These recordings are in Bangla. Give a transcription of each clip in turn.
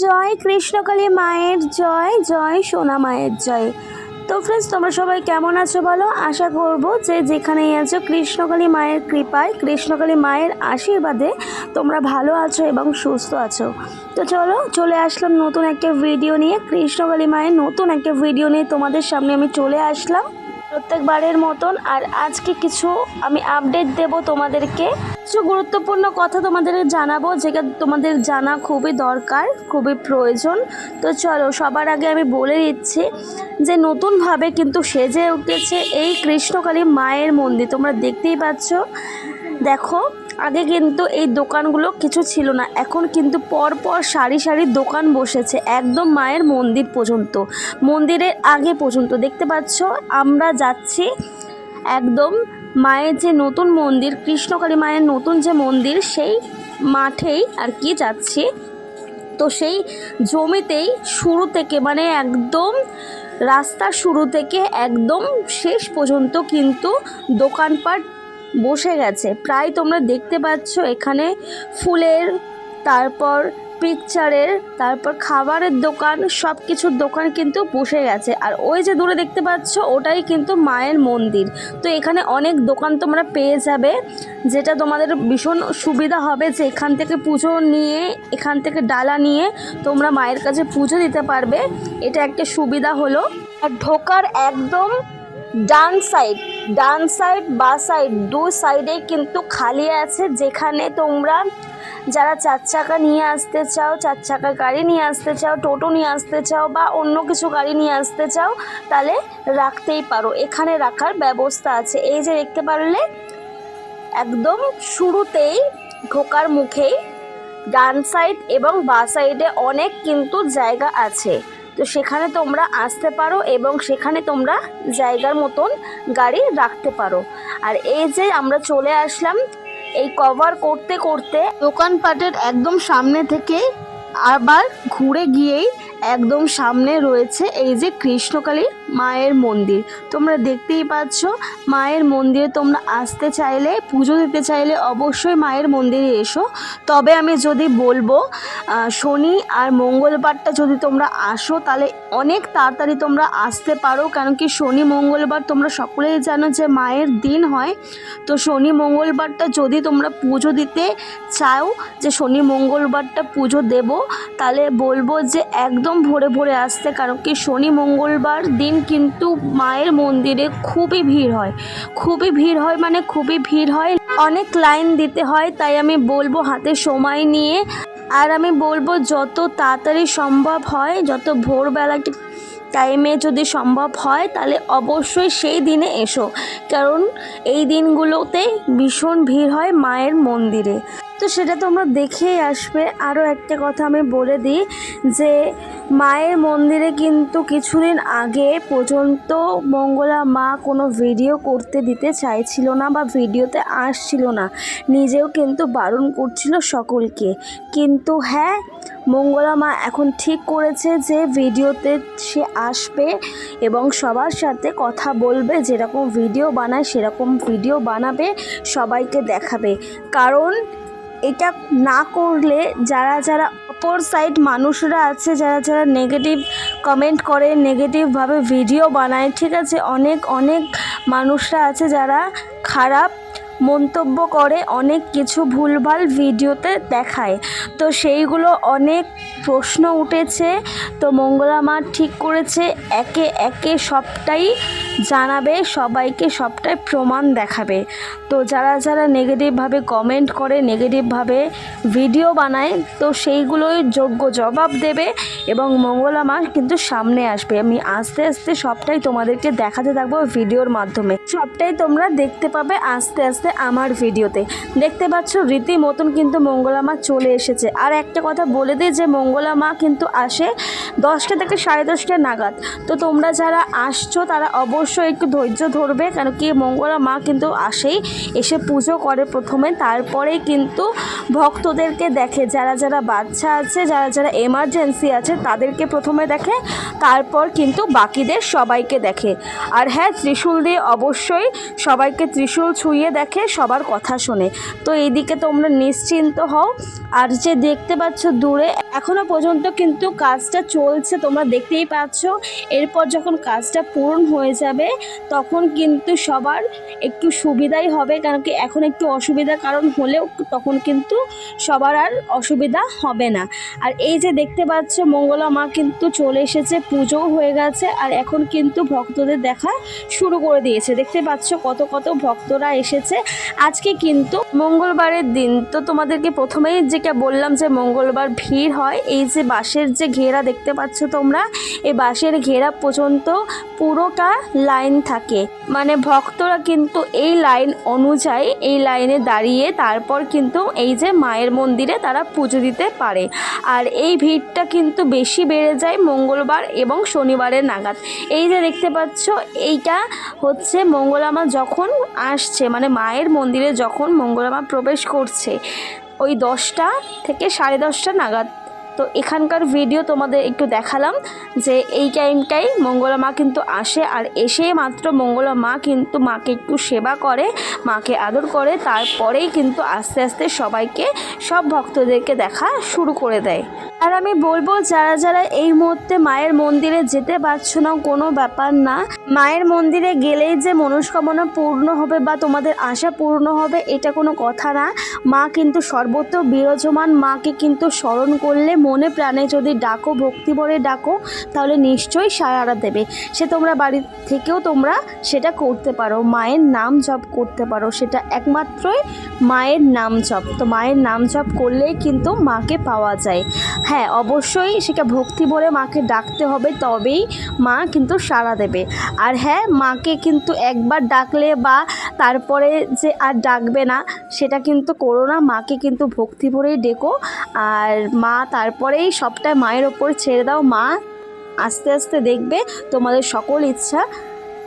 জয় কৃষ্ণকালী মায়ের জয় জয় সোনা মায়ের জয়। তো ফ্রেন্ডস তোমরা সবাই কেমন আছো বলো? আশা করব যে যেখানেই আছো কৃষ্ণকালী মায়ের কৃপায় কৃষ্ণকালী মায়ের আশীর্বাদে তোমরা ভালো আছো এবং সুস্থ আছো। তো চলো, চলে আসলাম নতুন একটা ভিডিও নিয়ে। কৃষ্ণকালী মায়ের নতুন একটা ভিডিও নিয়ে তোমাদের সামনে আমি চলে আসলাম। প্রত্যেকবারের মতন, আর আজকে কিছু আমি আপডেট দেব তোমাদেরকে। কিছু গুরুত্বপূর্ণ কথা তোমাদের জানাব, যেটা তোমাদের জানা খুবই দরকার, খুবই প্রয়োজন। তো চলো, সবার আগে আমি বলে দিচ্ছি যে নতুনভাবে কিন্তু সেজে উঠেছে এই কৃষ্ণকালী মায়ের মন্দির। তোমরা দেখতেই পাচ্ছ। দেখো আগে কিন্তু এই দোকানগুলো কিছু ছিল না। এখন কিন্তু পর পর সারি সারি দোকান বসেছে, একদম মায়ের মন্দির পর্যন্ত। মন্দিরের আগে পর্যন্ত। দেখতে পাচ্ছ, আমরা যাচ্ছি একদম মায়ের যে নতুন মন্দির, কৃষ্ণকালী মায়ের নতুন যে মন্দির, সেই মাঠেই আর কি যাচ্ছি। তো সেই জমিতেই শুরু থেকে মানে একদম রাস্তা শুরু থেকে একদম শেষ পর্যন্ত কিন্তু দোকানপাট বসে গেছে। প্রায় তোমরা দেখতে পাচ্ছ এখানে ফুলের, তারপর পিকচারের তারপর খাবারের দোকান সব কিছুর দোকান কিন্তু বসে গেছে। আর ওই যে দূরে দেখতে পাচ্ছ, ওটাই কিন্তু মায়ের মন্দির। তো এখানে অনেক দোকান তোমরা পেয়ে যাবে, যেটা তোমাদের ভীষণ সুবিধা হবে যে এখান থেকে পুজো নিয়ে, এখান থেকে ডালা নিয়ে তোমরা মায়ের কাছে পুজো দিতে পারবে। এটা একটা সুবিধা হলো। আর ঢোকার একদম ডান সাইড ডান সাইড, বা সাইড, দু সাইডেই কিন্তু খালি আছে, যেখানে তোমরা যারা চার চাকা নিয়ে আসতে চাও, চার চাকা গাড়ি নিয়ে আসতে চাও, টোটো নিয়ে আসতে চাও, বা অন্য কিছু গাড়ি নিয়ে আসতে চাও, তাহলে রাখতেই পারো। এখানে রাখার ব্যবস্থা আছে। এই যে দেখতে পারলে, একদম শুরুতেই ঢোকার মুখেই ডান সাইড এবং বা সাইডে অনেক কিন্তু জায়গা আছে। তো সেখানে তোমরা আসতে পারো এবং সেখানে তোমরা জায়গার মতন গাড়ি রাখতে পারো। আর এই যে আমরা চলে আসলাম, এই কভার করতে করতে দোকানপাটের একদম সামনে থেকে আবার ঘুরে গিয়েই একদম সামনে রয়েছে এই যে কৃষ্ণকালী মায়ের মন্দির। তোমরা দেখতেই পাচ্ছ, মায়ের মন্দিরে তোমরা আসতে চাইলে, পুজো দিতে চাইলে অবশ্যই মায়ের মন্দিরে এসো। তবে আমি যদি বলব শনি আর মঙ্গলবারটা যদি তোমরা আসো, তাহলে অনেক তাড়াতাড়ি তোমরা আসতে পারো। কারণ কি শনি, মঙ্গলবার তোমরা সকলেই জানো যে মায়ের দিন হয়। তো শনি, মঙ্গলবারটা যদি তোমরা পুজো দিতে চাও, যে শনি, মঙ্গলবারটা পুজো দেব, তাহলে বলব যে একদম ভোরে ভোরে আসতে। কারণ কি শনি, মঙ্গলবার দিন কিন্তু মায়ের মন্দিরে খুবই ভিড় হয়। খুবই ভিড় হয় মানে খুবই ভিড় হয়। অনেক লাইন দিতে হয়, তাই আমি বলব হাতে সময় নিয়ে। আর আমি বলব যত তাড়াতাড়ি সম্ভব হয়, যত ভোরবেলা টাইমে যদি সম্ভব হয়, তাহলে অবশ্যই সেই দিনে এসো। কারণ এই দিনগুলোতে ভীষণ ভিড় হয় মায়ের মন্দিরে। তো সেটা তোমরা দেখেই আসবে। আরও একটা কথা আমি বলে দিই যে, মায়ের মন্দিরে কিন্তু কিছুদিন আগে পর্যন্ত মঙ্গলা মা কোনো ভিডিও করতে দিতে চাইছিল না বা ভিডিওতে আসছিল না। নিজেও কিন্তু বারণ করছিল সকলকে। কিন্তু হ্যাঁ মঙ্গলা মা এখন ঠিক করেছে যে ভিডিওতে সে আসবে এবং সবার সাথে কথা বলবে, যেরকম ভিডিও বানায় সেরকম ভিডিও বানাবে, সবাইকে দেখাবে। কারণ এটা না করলে যারা যারা অপর সাইড মানুষরা আছে, যারা যারা নেগেটিভ কমেন্ট করে নেগেটিভভাবে ভিডিও বানায়, ঠিক আছে? অনেক অনেক মানুষরা আছে যারা খারাপ মন্তব্য করে, অনেক কিছু ভুলভাল ভিডিওতে দেখায়। তো সেইগুলো অনেক প্রশ্ন উঠেছে। তো মঙ্গলা মা ঠিক করেছে। একে একে সবটাই জানাবে, সবাইকে সবটাই প্রমাণ দেখাবে। তো যারা যারা নেগেটিভভাবে কমেন্ট করে নেগেটিভভাবে ভিডিও বানায়, তো সেইগুলোই যোগ্য জবাব দেবে এবং মঙ্গলা মা কিন্তু সামনে আসবে। আমি আস্তে আস্তে সবটাই তোমাদেরকে দেখাতে থাকব ভিডিওর মাধ্যমে। সবটাই তোমরা দেখতে পাবে আস্তে আস্তে আমার ভিডিওতে দেখতে পাচ্ছ রীতি মতন কিন্তু মঙ্গলা মা চলে এসেছে। আর একটা কথা বলে দিই যে, মঙ্গলা মা কিন্তু আসে দশটা থেকে সাড়ে দশটা নাগাদ। তো তোমরা যারা আসছো, তারা অবশ্যই একটু ধৈর্য ধরবে, কেন কি মঙ্গলা মা কিন্তু আসেই, এসে পুজো করে প্রথমে, তারপরেই কিন্তু ভক্তদেরকে দেখে, যারা যারা বাচ্চা আছে, যারা যারা এমার্জেন্সি আছে, তাদেরকে প্রথমে দেখে, তারপর কিন্তু বাকিদের সবাইকে দেখে। আর হ্যাঁ ত্রিশূল দিয়ে অবশ্যই সবাইকে ত্রিশূল ছুঁয়ে দেখে, সবার কথা শোনে। তো এইদিকে তোমরা নিশ্চিন্ত হও। আর যে দেখতে পাচ্ছ দূরে, এখনও পর্যন্ত কিন্তু কাজটা চলছে, তোমরা দেখতেই পাচ্ছ। এরপর যখন কাজটা পূরণ হয়ে যাবে তখন কিন্তু সবার একটু সুবিধাই হবে। কারণ কি, এখন একটু অসুবিধা কারণ হলেও তখন কিন্তু সবার আর অসুবিধা হবে না। আর এই যে দেখতে পাচ্ছ, মঙ্গলা মা কিন্তু চলে এসেছে, পুজোও হয়ে গেছে, আর এখন কিন্তু ভক্তদের দেখা শুরু করে দিয়েছে। দেখতে পাচ্ছ কত কত ভক্তরা এসেছে। আজকে কিন্তু মঙ্গলবারের দিন, তো তোমাদেরকে প্রথমেই যেটা বললাম যে মঙ্গলবার ভিড় হয়, এই যে বাঁশের যে ঘেরা দেখতে পাচ্ছ তোমরা, এই বাঁশের ঘেরা পর্যন্ত পুরোটা লাইন থাকে। মানে ভক্তরা কিন্তু এই লাইন অনুযায়ী এই লাইনে দাঁড়িয়ে তারপর কিন্তু এই যে মায়ের মন্দিরে তারা পুজো দিতে পারে। আর এই ভিড়টা কিন্তু বেশি বেড়ে যায় মঙ্গলবার এবং শনিবারের নাগাদ। এই যে দেখতে পাচ্ছ, এইটা হচ্ছে মঙ্গলামা যখন আসছে মানে মায়ের মন্দিরে যখন মঙ্গলামা প্রবেশ করছে, ওই দশটা থেকে সাড়ে দশটা নাগাদ। তো এখানকার ভিডিও তোমাদের একটু দেখালাম যে এই টাইমটাই মঙ্গলা মা কিন্তু আসে আর এসে মাত্র মঙ্গলা মা কিন্তু মাকে একটু সেবা করে, মাকে আদর করে, তারপরেই কিন্তু আস্তে আস্তে সবাইকে, সব ভক্তদেরকে দেখা শুরু করে দেয়। আর আমি বলব, যারা যারা এই মুহূর্তে মায়ের মন্দিরে যেতে পারছ না, কোনো ব্যাপার না। মায়ের মন্দিরে গেলেই যে মনস্কামনা পূর্ণ হবে বা তোমাদের আশা পূর্ণ হবে, এটা কোনো কথা না। মা কিন্তু সর্বত্র বিরাজমান, মাকে কিন্তু স্মরণ করলে মনে প্রাণে যদি ডাকো, ভক্তি ভরে ডাকো, তাহলে নিশ্চয়ই সারারা দেবে। সে তোমরা বাড়ি থেকেও তোমরা সেটা করতে পারো। মায়ের নাম জপ করতে পারো। সেটা একমাত্রই মায়ের নাম জপ। তো মায়ের নাম জপ করলেই কিন্তু মাকে পাওয়া যায়। হ্যাঁ অবশ্যই সেটা ভক্তি ভরে মাকে ডাকতে হবে, তবেই মা কিন্তু সাড়া দেবে। আর হ্যাঁ মাকে কিন্তু একবার ডাকলে বা তারপরে যে আর ডাকবে না, সেটা কিন্তু করো না, মাকে কিন্তু ভক্তি ভরেই ডেকো। আর মা তারপরেই সবটা মায়ের ওপর ছেড়ে দাও। মা আস্তে আস্তে দেখবে তোমাদের সকল ইচ্ছা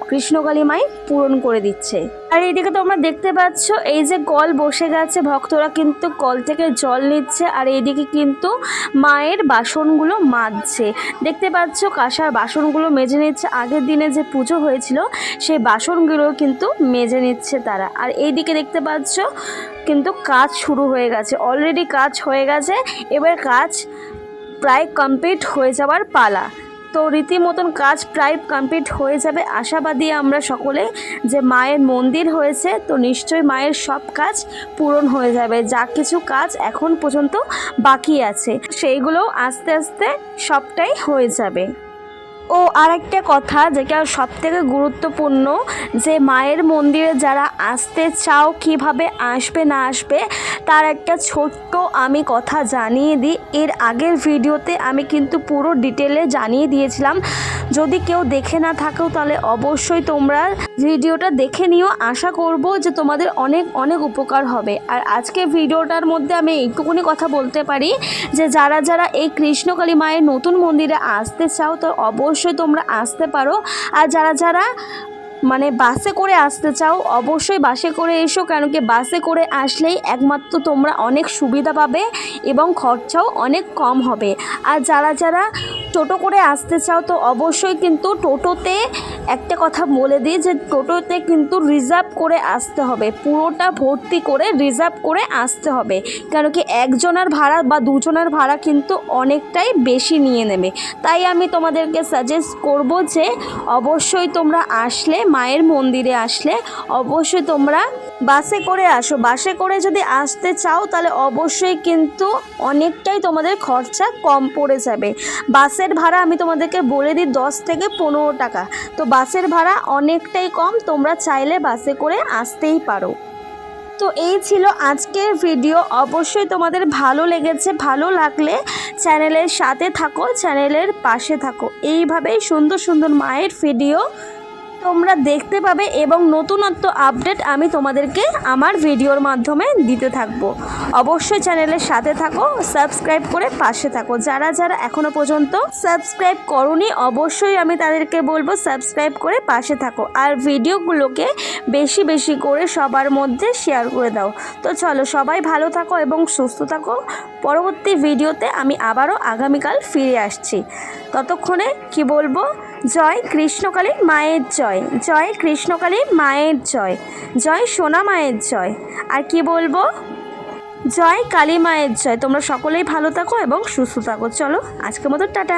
কৃষ্ণকালী মাই পূরণ করে দিচ্ছে। আর এইদিকে তোমরা দেখতে পাচ্ছ, এই যে কল বসে গেছে, ভক্তরা কিন্তু কল থেকে জল নিচ্ছে, আর এইদিকে কিন্তু মায়ের বাসনগুলো মাজছে। দেখতে পাচ্ছ, কাঁসার বাসনগুলো মেজে নিচ্ছে। আগের দিনে যে পুজো হয়েছিল, সেই বাসনগুলো কিন্তু মেজে নিচ্ছে তারা। আর এইদিকে দেখতে পাচ্ছ, কিন্তু কাজ শুরু হয়ে গেছে। অলরেডি কাজ হয়ে গেছে, এবার কাজ প্রায় কমপ্লিট হয়ে যাওয়ার পালা। তো রীতিমতন কাজ প্রায় কমপ্লিট হয়ে যাবে। আশাবাদী আমরা সকলে যে মায়ের মন্দির হয়েছে, তো নিশ্চয়ই মায়ের সব কাজ পূরণ হয়ে যাবে। যা কিছু কাজ এখন পর্যন্ত বাকি আছে সেইগুলো আস্তে আস্তে সবটাই হয়ে যাবে। ও আরেকটা কথা যেটা সব থেকে গুরুত্বপূর্ণ, যে মায়ের মন্দিরে যারা আসতে চাও কীভাবে আসবে না আসবে, তার একটা ছোট্ট আমি কথা জানিয়ে দিই। এর আগের ভিডিওতে আমি কিন্তু পুরো ডিটেলে জানিয়ে দিয়েছিলাম। যদি কেউ দেখে না থাকেও তাহলে অবশ্যই তোমরা ভিডিওটা দেখে নিও। আশা করব যে তোমাদের অনেক অনেক উপকার হবে। আর আজকে ভিডিওটার মধ্যে আমি এইটুকুনি কথা বলতে পারি, যে যারা যারা এই কৃষ্ণকালী মায়ের নতুন মন্দিরে আসতে চাও তো অবশ্যই তোমরা আসতে পারো। আর যারা যারা মানে বাসে করে আসতে চাও, অবশ্যই বাসে করে এসো কেন কি বাসে করে আসলেই একমাত্র তোমরা অনেক সুবিধা পাবে এবং খরচাও অনেক কম হবে। আর যারা যারা টোটো করে আসতে চাও, তো অবশ্যই কিন্তু টোটোতে একটা কথা বলে দিই যে টোটোতে কিন্তু রিজার্ভ করে আসতে হবে। পুরোটা ভর্তি করে রিজার্ভ করে আসতে হবে। কেন কি একজনের ভাড়া বা দুজনের ভাড়া কিন্তু অনেকটাই বেশি নিয়ে নেবে। তাই আমি তোমাদেরকে সাজেস্ট করব যে অবশ্যই তোমরা আসলে মায়ের মন্দিরে আসলে অবশ্যই তোমরা বাসে করে আসো। বাসে করে যদি আসতে চাও তাহলে অবশ্যই কিন্তু অনেকটাই তোমাদের খরচা কম পড়ে যাবে। বাসের ভাড়া আমি তোমাদেরকে বলে দিই দশ থেকে পনেরো টাকা। তো বাসের ভাড়া অনেকটাই কম, তোমরা চাইলে বাসে করে আসতেই পারো। তো এই ছিল আজকের ভিডিও। অবশ্যই তোমাদের ভালো লেগেছে, ভালো লাগলে চ্যানেলের সাথে থাকো, চ্যানেলের পাশে থাকো। এইভাবেই সুন্দর সুন্দর মায়ের ভিডিও তোমরা দেখতে পাবে এবং নতুনত্ব আপডেট আমি তোমাদেরকে আমার ভিডিওর মাধ্যমে দিতে থাকব। অবশ্যই চ্যানেলের সাথে থাকো, সাবস্ক্রাইব করে পাশে থাকো। যারা যারা এখনও পর্যন্ত সাবস্ক্রাইব করনি, অবশ্যই আমি তাদেরকে বলব সাবস্ক্রাইব করে পাশে থাকো। আর ভিডিওগুলোকে বেশি বেশি করে সবার মধ্যে শেয়ার করে দাও। তো চলো সবাই ভালো থাকো এবং সুস্থ থাকো। পরবর্তী ভিডিওতে আমি আবারও আগামীকাল ফিরে আসছি। ততক্ষণে কি বলব? জয় কৃষ্ণকালী মায়ের জয় জয় কৃষ্ণকালী মায়ের জয় জয় সোনা মায়ের জয়। আর কি বলব? জয় কালী মায়ের জয়। তোমরা সকলেই ভালো থাকো এবং সুস্থ থাকো। চলো, আজকের মতো টাটা।